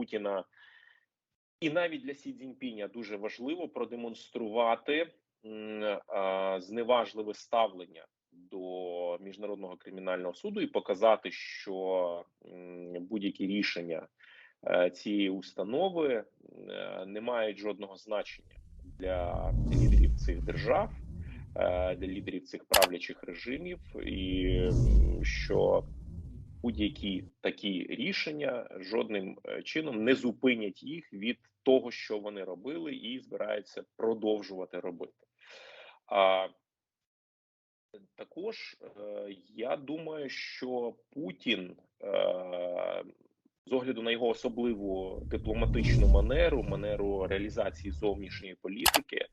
Путіна. І навіть для Сі Цзіньпіня дуже важливо продемонструвати зневажливе ставлення до міжнародного кримінального суду і показати, що будь-які рішення е, цієї установи е, не мають жодного значення для лідерів цих держав, е, для лідерів цих правлячих режимів, і що будь-які такі рішення жодним е, чином не зупинять їх від того, що вони робили, і збираються продовжувати робити. А також е, я думаю, що Путін е, з огляду на його особливу дипломатичну манеру, манеру реалізації зовнішньої політики,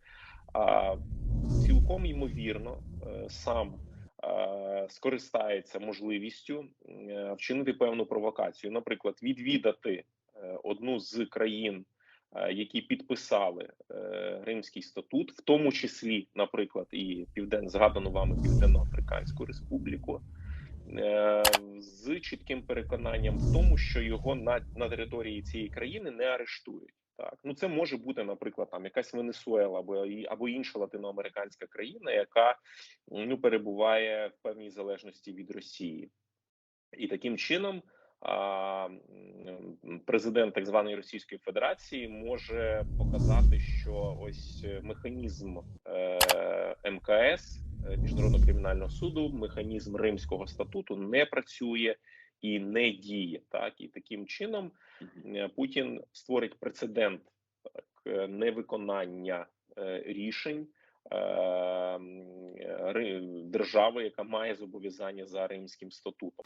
цілком ймовірно сам скористається можливістю е, вчинити певну провокацію, наприклад, відвідати е, одну з країн, е, які підписали Римський статут, в тому числі, наприклад, і півден згадану вами Південно-Африканську Республіку. З чітким переконанням в тому, що його на, на території цієї країни не арештують. Так, ну це може бути, наприклад, там якась Венесуела або або інша латиноамериканська країна, яка ну перебуває в певній залежності від Росії, і таким чином а, президент так званої Російської Федерації може показати, що ось е, механізм е, МКС е, міжнародного кримінального суду, механізм Римського статуту не працює і не діє. Так і таким чином Путін створить прецедент невиконання рішень держави, яка має зобов'язання за римським статутом.